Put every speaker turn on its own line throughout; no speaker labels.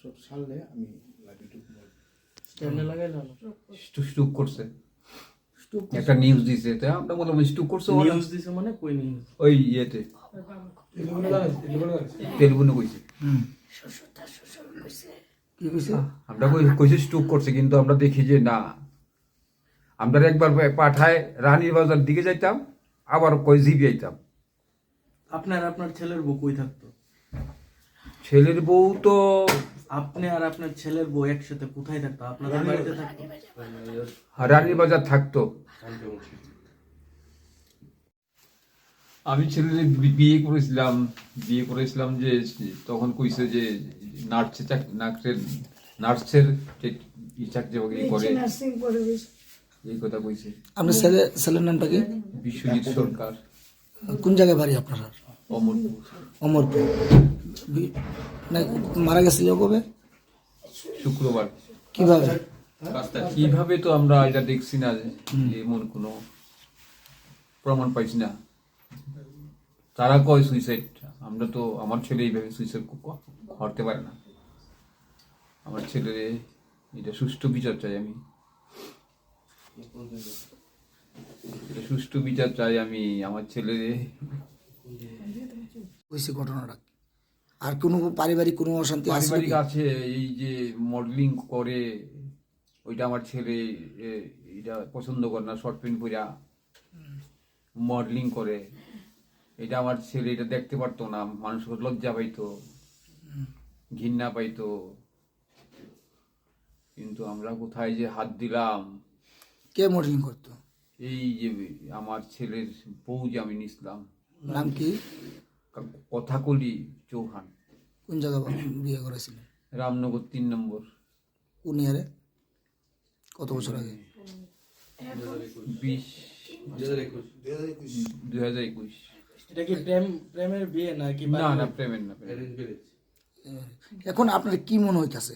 সব সারলে আমি লাইভে ঢুকবো
স্ট্যান্ডে লাগাইলো না
স্টুক করছে। একটা নিউজ দিছে। তো আমরা বললাম স্টুক করছে
নিউজ দিছে মানে কই নিউজ
ওই ইয়েতে। তেলুগুনে কইছে। আমরা কইছে স্টুক করছে কিন্তু আমরা দেখি যে না। আমরা একবার পাঠায় রানীর বাজার দিকে যাইতাম আবার কই জিবি যাইতাম
আপনার আপনার ছেলের বউ কই থাকতো?
ছেলের বউ তো
আপনি আর আপনার ছেলের বউ একসাথে কোথায় থাকতো? আপনাদের বাড়িতে থাকতো?
রানীর বাজার থাকতো। আমি ছেলের বিয়ে করেছিলাম বিয়ে করেছিলাম যে তখন কইছে যে নার্সে চাক- নার্সের নার্সের চাকরি বাকরি করে। এই কথা কইছে।
আপনার ছেলে ছেলের নামটা কি?
বিশ্বজিৎ সরকার।
কোন জায়গায় বাড়ি আপনার?
অমরপুর
মারা গেছিল কবে?
শুক্রবার।
কীভাবে?
কীভাবে তো আমরা এটা দেখছি না এমন কোনো প্রমাণ পাইছি না। তারা কয় সুইসাইড আমরা তো আমার ছেলে এইভাবে সুইসাইড করতে পারে না। আমার ছেলের এটা সুষ্ঠু বিচার চাই আমি। সুষ্ঠু বিচার চাই আমি। আমার ছেলের
হয়েছে ঘটনাটা। আর কোনো পারিবারিক কোনো অশান্তি
পারিবারিক আছে এই যে মডেলিং করে ওইটা আমার ছেলে এটা পছন্দ করে না শর্ট প্যান্ট পরা মডেলিং করে। এটা আমার ছেলে এটা দেখতে পারতো না মানুষ লজ্জা পাইতো ঘৃণা পাইতো। কিন্তু আমরা কোথায় যে হাত দিলাম?
কে মডেলিং করতো?
এই যে আমার ছেলের বউ যে আমি নিছিলাম।
নাম কি?
কথাকলি চৌহান।
কোন জায়গা বিয়ে করেছিলেন?
রামনগর তিন নম্বর।
কোন ইয়ারে? কত বছর আগে?
বিশ। দুই হাজার একুশ।
এটা কি প্রেম প্রেমের বিয়ে নাকি
না না প্রেমের না
এখন আপনার কি মনে হইতাছে?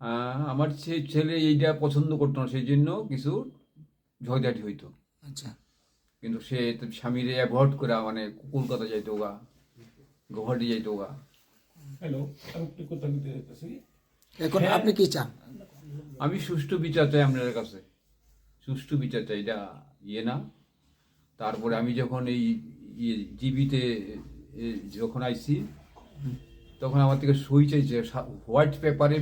আহ, আমার ছেলে এইটা পছন্দ করতো না সেই জন্য কিছু ঝগড়াঝাটি হইতো।
আচ্ছা।
কিন্তু সে তো স্বামীরে অ্যাভয়েড করে মানে কলকাতা যাইতো গা গুয়াহাটি যাইতো গা
হ্যালো আমি একটু কথা বলতে চাইতেছি।
এখন আপনি কি চান?
আমি সুষ্ঠু বিচার চাই আপনার কাছে। সুষ্ঠু বিচার চাই এটা ইয়ে না। তারপরে আমি যখন এই ইয়ে জিবিতে যখন আইছি তখন আমার থেকে সই চাইছে হোয়াইট পেপারে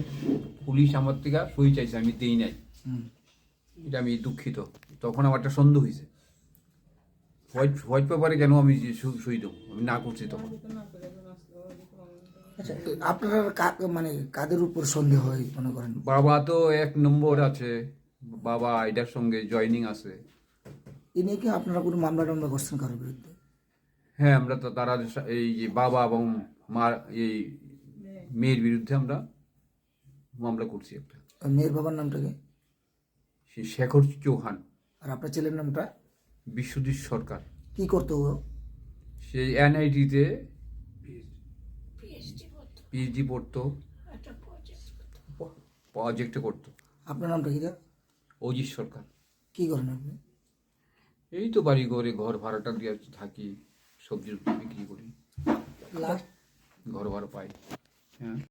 পুলিশ আমার থেকে সই চাইছে আমি দেই নাই। এটা আমি দুঃখিত। তখন আমার একটা সন্দেহ হয়েছে হোয়াইট হোয়াইট পেপারে কেন আমি সই- দেবো? আমি না করছি তখন।
আচ্ছা আপনার মানে কাদের উপর সন্দেহ হয় মনে করেন?
বাবা তো এক নম্বর আছে। বাবা এটার সঙ্গে জয়নিং আছে।
এ নিয়ে কি আপনারা কোনো মামলা টামলা করছেন কারোর বিরুদ্ধে?
হ্যাঁ আমরা তো তারা এই যে বাবা এবং মা এই মেয়ের বিরুদ্ধে আমরা মামলা করছি একটা।
মেয়ের বাবার নামটা কি?
শেখর চৌহান।
আর আপনার ছেলের নামটা?
বিশ্বজিৎ সরকার।
কি করতো ও?
সেই এনআইটিতে পিএইচডি পড়তো। প্রজেক্টে করতো।
আপনার নামটা কি দা
অজিত সরকার।
কি করেন আপনি?
এই তো বাড়ি ঘরে ঘর ভাড়াটা দিয়ে থাকি সবজি বিক্রি করি।
লাস্ট
ঘর ভাড়া পাই। হ্যাঁ।